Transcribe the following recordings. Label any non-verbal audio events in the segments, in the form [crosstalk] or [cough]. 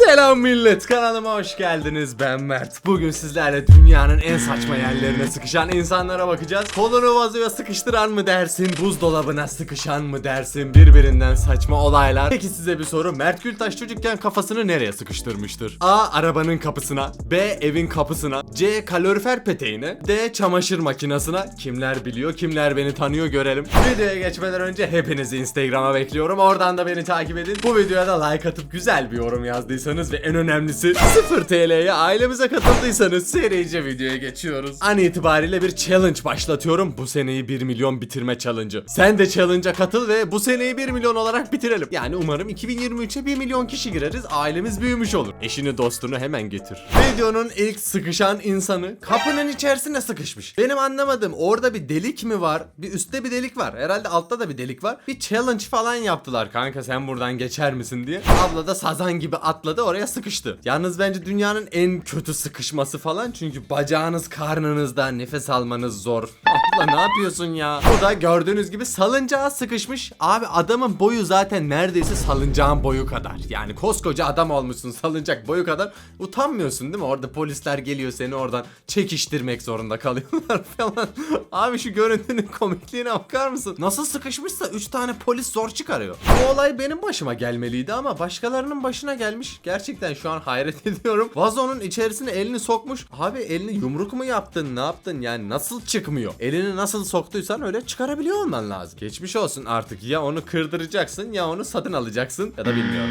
Pizza. Selam millet kanalıma hoş geldiniz. Ben Mert. Bugün sizlerle dünyanın en saçma yerlerine sıkışan insanlara bakacağız. Kolunu vazoya sıkıştıran mı dersin buzdolabına sıkışan mı dersin? Birbirinden saçma olaylar. Peki size bir soru. Mert Gültaş çocukken kafasını nereye sıkıştırmıştır? A. Arabanın kapısına. B. Evin kapısına. C. Kalorifer peteğine. D. Çamaşır makinesine. Kimler biliyor kimler beni tanıyor görelim. Videoya geçmeden önce hepinizi Instagram'a bekliyorum. Oradan da beni takip edin. Bu videoya da like atıp güzel bir yorum yazdıysanız ve en önemlisi 0 TL'ye ailemize katıldıysanız serice videoya geçiyoruz. An itibariyle bir challenge başlatıyorum. Bu seneyi 1 milyon bitirme challenge'ı. Sen de challenge'a katıl ve bu seneyi 1 milyon olarak bitirelim. Yani umarım 2023'e 1 milyon kişi gireriz. Ailemiz büyümüş olur. Eşini dostunu hemen getir. Videonun ilk sıkışan insanı kapının içerisine sıkışmış. Benim anlamadığım orada bir delik mi var? Bir üstte bir delik var. Herhalde altta da bir delik var. Bir challenge falan yaptılar kanka sen buradan geçer misin diye. Abla da sazan gibi atladı oraya sıkıştı. Yalnız bence dünyanın en kötü sıkışması falan çünkü bacağınız karnınızda nefes almanız zor. [laughs] Abla ne yapıyorsun ya? Bu da gördüğünüz gibi salıncağa sıkışmış. Abi adamın boyu zaten neredeyse salıncağın boyu kadar. Yani koskoca adam olmuşsun salıncak boyu kadar. Utanmıyorsun değil mi? Orada polisler geliyor seni oradan çekiştirmek zorunda kalıyorlar [laughs] falan. Abi şu görüntünün komikliğine bakar mısın? Nasıl sıkışmışsa 3 tane polis zor çıkarıyor. Bu olay benim başıma gelmeliydi ama başkalarının başına gelmiş. Gerçekten şu an hayret [laughs] ediyorum. Vazonun içerisine elini sokmuş. Abi elini yumruk mu yaptın? Ne yaptın? Yani nasıl çıkmıyor? Elini nasıl soktuysan öyle çıkarabiliyor olman lazım. Geçmiş olsun artık. Ya onu kırdıracaksın ya onu satın alacaksın. Ya da bilmiyorum.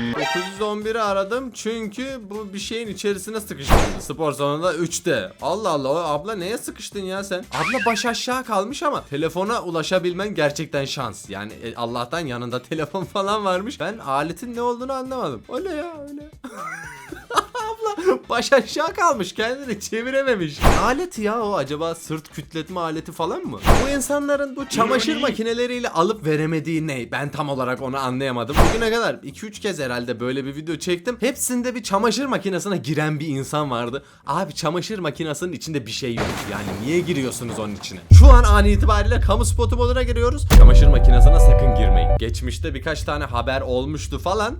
911'i aradım çünkü bu bir şeyin içerisine sıkıştı. Spor salonunda 3'te. Allah Allah o abla neye sıkıştın ya sen? Abla baş aşağı kalmış ama telefona ulaşabilmen gerçekten şans. Yani e, Allah'tan yanında telefon [laughs] falan varmış. Ben aletin ne olduğunu anlamadım. Öyle ya öyle. [laughs] [laughs] Abla baş aşağı kalmış kendini çevirememiş. Ne aleti ya o acaba sırt kütletme aleti falan mı? Bu insanların bu çamaşır makineleriyle alıp veremediği ne? Ben tam olarak onu anlayamadım. Bugüne kadar 2-3 kez herhalde böyle bir video çektim. Hepsinde bir çamaşır makinesine giren bir insan vardı. Abi çamaşır makinesinin içinde bir şey yok. Yani niye giriyorsunuz onun içine? Şu an an itibariyle kamu spotu moduna giriyoruz. Çamaşır makinesine sakın girmeyin. Geçmişte birkaç tane haber olmuştu falan.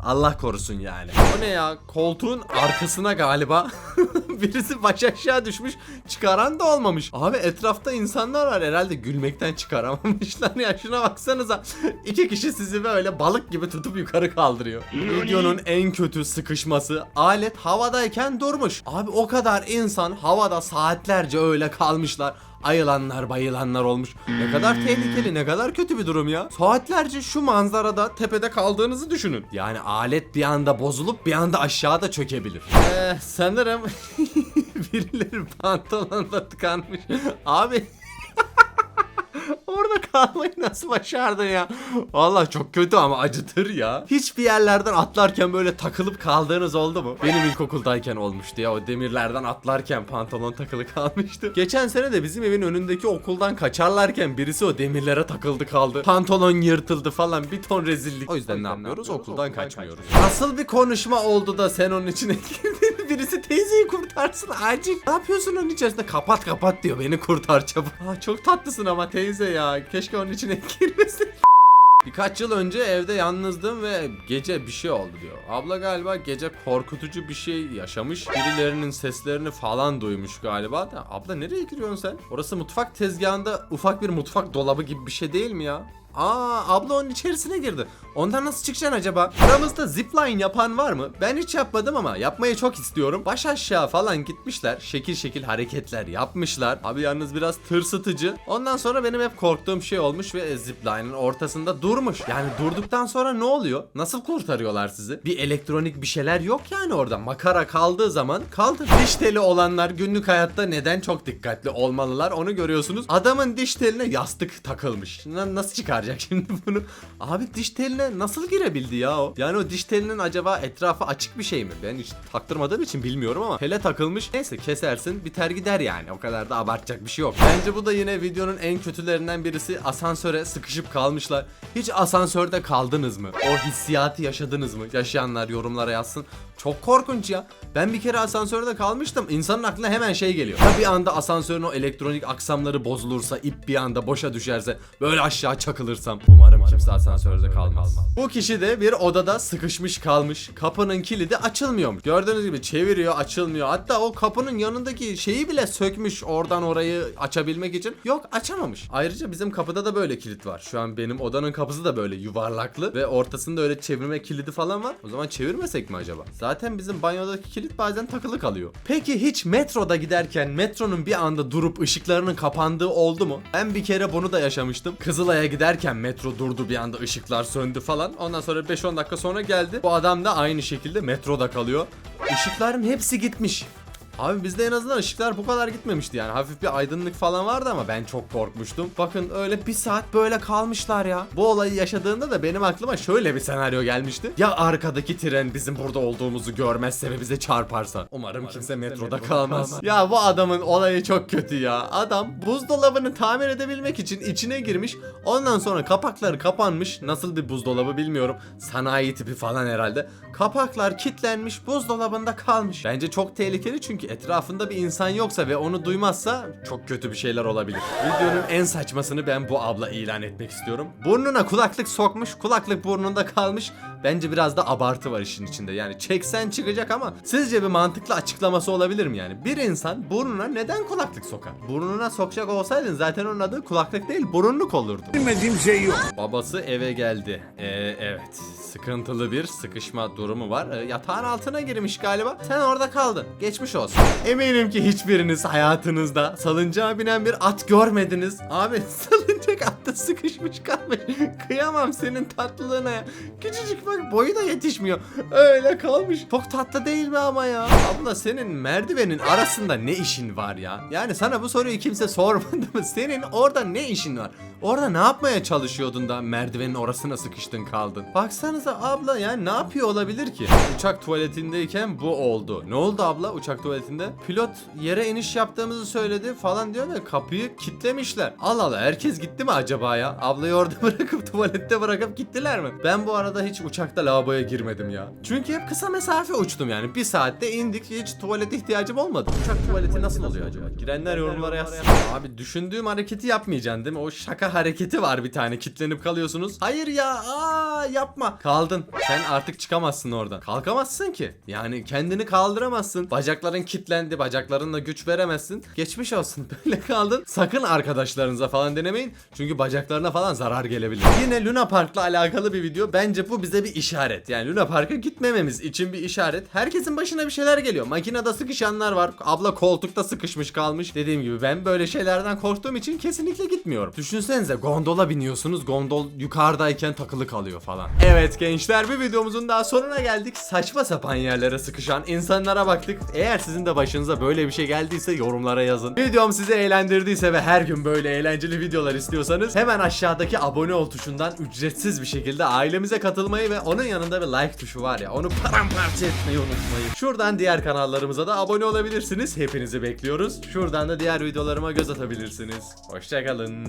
Allah korusun yani. O ne ya? Koltuğun arkasına galiba [laughs] birisi baş aşağı düşmüş. Çıkaran da olmamış. Abi etrafta insanlar var herhalde gülmekten çıkaramamışlar [laughs] ya. Şuna baksanıza. İki kişi sizi böyle balık gibi tutup yukarı kaldırıyor. Videonun en kötü sıkışması alet havadayken durmuş. Abi o kadar insan havada saatlerce öyle kalmışlar ayılanlar bayılanlar olmuş. Ne kadar tehlikeli ne kadar kötü bir durum ya. Saatlerce şu manzarada tepede kaldığınızı düşünün. Yani alet bir anda bozulup bir anda aşağıda çökebilir. Eee sanırım [laughs] birileri pantolonda tıkanmış. Abi Orada kalmayı nasıl başardın ya? Vallahi çok kötü ama acıtır ya. Hiçbir yerlerden atlarken böyle takılıp kaldığınız oldu mu? Benim ilkokuldayken olmuştu ya. O demirlerden atlarken pantolon takılı kalmıştı. Geçen sene de bizim evin önündeki okuldan kaçarlarken birisi o demirlere takıldı kaldı. Pantolon yırtıldı falan bir ton rezillik. O yüzden ne yapıyoruz? Okuldan kaçmıyoruz. Nasıl bir konuşma oldu da sen onun içine girdin? [laughs] Birisi teyzeyi kurtarsın acil. Ne yapıyorsun onun içerisinde? Kapat kapat diyor beni kurtar çabuk. Aa, çok tatlısın ama teyze ya. Keşke onun içine [laughs] girmesin. Birkaç yıl önce evde yalnızdım ve gece bir şey oldu diyor. Abla galiba gece korkutucu bir şey yaşamış. Birilerinin seslerini falan duymuş galiba da. Abla nereye giriyorsun sen? Orası mutfak tezgahında ufak bir mutfak dolabı gibi bir şey değil mi ya? Aa abla onun içerisine girdi. Ondan nasıl çıkacaksın acaba? Aramızda zipline yapan var mı? Ben hiç yapmadım ama yapmayı çok istiyorum. Baş aşağı falan gitmişler. Şekil şekil hareketler yapmışlar. Abi yalnız biraz tırsıtıcı. Ondan sonra benim hep korktuğum şey olmuş ve zipline'ın ortasında durmuş. Yani durduktan sonra ne oluyor? Nasıl kurtarıyorlar sizi? Bir elektronik bir şeyler yok yani orada. Makara kaldığı zaman kaldı. Diş teli olanlar günlük hayatta neden çok dikkatli olmalılar onu görüyorsunuz. Adamın diş teline yastık takılmış. Na- nasıl çıkaracak şimdi [laughs] bunu? Abi diş teline nasıl girebildi ya o? Yani o diş telinin acaba etrafı açık bir şey mi? Ben hiç taktırmadığım için bilmiyorum ama tele takılmış. Neyse kesersin biter gider yani. O kadar da abartacak bir şey yok. Bence bu da yine videonun en kötülerinden birisi. Asansöre sıkışıp kalmışlar. Hiç asansörde kaldınız mı? O hissiyatı yaşadınız mı? Yaşayanlar yorumlara yazsın. Çok korkunç ya. Ben bir kere asansörde kalmıştım. İnsanın aklına hemen şey geliyor. Ya bir anda asansörün o elektronik aksamları bozulursa, ip bir anda boşa düşerse, böyle aşağı çakılır kalırsam umarım kimse asansörde kalmaz. Bu kişi de bir odada sıkışmış kalmış. Kapının kilidi açılmıyormuş. Gördüğünüz gibi çeviriyor açılmıyor. Hatta o kapının yanındaki şeyi bile sökmüş oradan orayı açabilmek için. Yok açamamış. Ayrıca bizim kapıda da böyle kilit var. Şu an benim odanın kapısı da böyle yuvarlaklı ve ortasında öyle çevirme kilidi falan var. O zaman çevirmesek mi acaba? Zaten bizim banyodaki kilit bazen takılı kalıyor. Peki hiç metroda giderken metronun bir anda durup ışıklarının kapandığı oldu mu? Ben bir kere bunu da yaşamıştım. Kızılay'a giderken metro durdu bir anda ışıklar söndü falan. Ondan sonra 5-10 dakika sonra geldi. Bu adam da aynı şekilde metroda kalıyor. Işıkların hepsi gitmiş. Abi bizde en azından ışıklar bu kadar gitmemişti yani. Hafif bir aydınlık falan vardı ama ben çok korkmuştum. Bakın öyle bir saat böyle kalmışlar ya. Bu olayı yaşadığında da benim aklıma şöyle bir senaryo gelmişti. Ya arkadaki tren bizim burada olduğumuzu görmezse ve bize çarparsa. Umarım, kimse metroda kalmaz. Ya bu adamın olayı çok kötü ya. Adam buzdolabını tamir edebilmek için içine girmiş. Ondan sonra kapakları kapanmış. Nasıl bir buzdolabı bilmiyorum. Sanayi tipi falan herhalde. Kapaklar kilitlenmiş buzdolabında kalmış. Bence çok tehlikeli çünkü etrafında bir insan yoksa ve onu duymazsa çok kötü bir şeyler olabilir. Videonun en saçmasını ben bu abla ilan etmek istiyorum. Burnuna kulaklık sokmuş, kulaklık burnunda kalmış. Bence biraz da abartı var işin içinde. Yani çeksen çıkacak ama sizce bir mantıklı açıklaması olabilir mi yani? Bir insan burnuna neden kulaklık sokar? Burnuna sokacak olsaydın zaten onun adı kulaklık değil burunluk olurdu. Bilmediğim şey yok. Babası eve geldi. Ee, evet. Sıkıntılı bir sıkışma durumu var. Ee, yatağın altına girmiş galiba. Sen orada kaldın. Geçmiş olsun. Eminim ki hiçbiriniz hayatınızda salıncağa binen bir at görmediniz. Abi [laughs] salıncak atta sıkışmış kalmış. Kıyamam senin tatlılığına ya. Küçücük bak boyu da yetişmiyor. Öyle kalmış. Çok tatlı değil mi ama ya? Abla senin merdivenin arasında ne işin var ya? Yani sana bu soruyu kimse sormadı mı? Senin orada ne işin var? Orada ne yapmaya çalışıyordun da merdivenin orasına sıkıştın kaldın? Baksanıza abla yani ne yapıyor olabilir ki? Uçak tuvaletindeyken bu oldu. Ne oldu abla uçak tuvaletinde? Pilot yere iniş yaptığımızı söyledi falan diyor ve kapıyı kitlemişler. Allah Allah herkes gitti mi acaba ya? Ablayı orada [laughs] bırakıp tuvalette bırakıp gittiler mi? Ben bu arada hiç uçakta lavaboya girmedim ya. Çünkü hep kısa mesafe uçtum yani. Bir saatte indik hiç tuvalete ihtiyacım olmadı. Uçak tuvaleti nasıl oluyor acaba? Girenler yorumlara yazsın. Abi düşündüğüm hareketi yapmayacaksın değil mi? O şaka hareketi var bir tane. Kitlenip kalıyorsunuz. Hayır ya aa yapma. Kaldın. Sen artık çıkamazsın oradan. Kalkamazsın ki. Yani kendini kaldıramazsın. Bacakların kitlendi. Bacaklarınla güç veremezsin. Geçmiş olsun. [laughs] Böyle kaldın. Sakın arkadaşlarınıza falan denemeyin. Çünkü bacaklarına falan zarar gelebilir. Yine Luna Park'la alakalı bir video. Bence bu bize bir işaret. Yani Luna Park'a gitmememiz için bir işaret. Herkesin başına bir şeyler geliyor. Makinede sıkışanlar var. Abla koltukta sıkışmış kalmış. Dediğim gibi ben böyle şeylerden korktuğum için kesinlikle gitmiyorum. Düşünsenize gondola biniyorsunuz. Gondol yukarıdayken takılı kalıyor falan. Evet gençler bir videomuzun daha sonuna geldik. Saçma sapan yerlere sıkışan insanlara baktık. Eğer de başınıza böyle bir şey geldiyse yorumlara yazın. Videom sizi eğlendirdiyse ve her gün böyle eğlenceli videolar istiyorsanız hemen aşağıdaki abone ol tuşundan ücretsiz bir şekilde ailemize katılmayı ve onun yanında bir like tuşu var ya onu paramparça etmeyi unutmayın. Şuradan diğer kanallarımıza da abone olabilirsiniz. Hepinizi bekliyoruz. Şuradan da diğer videolarıma göz atabilirsiniz. Hoşçakalın.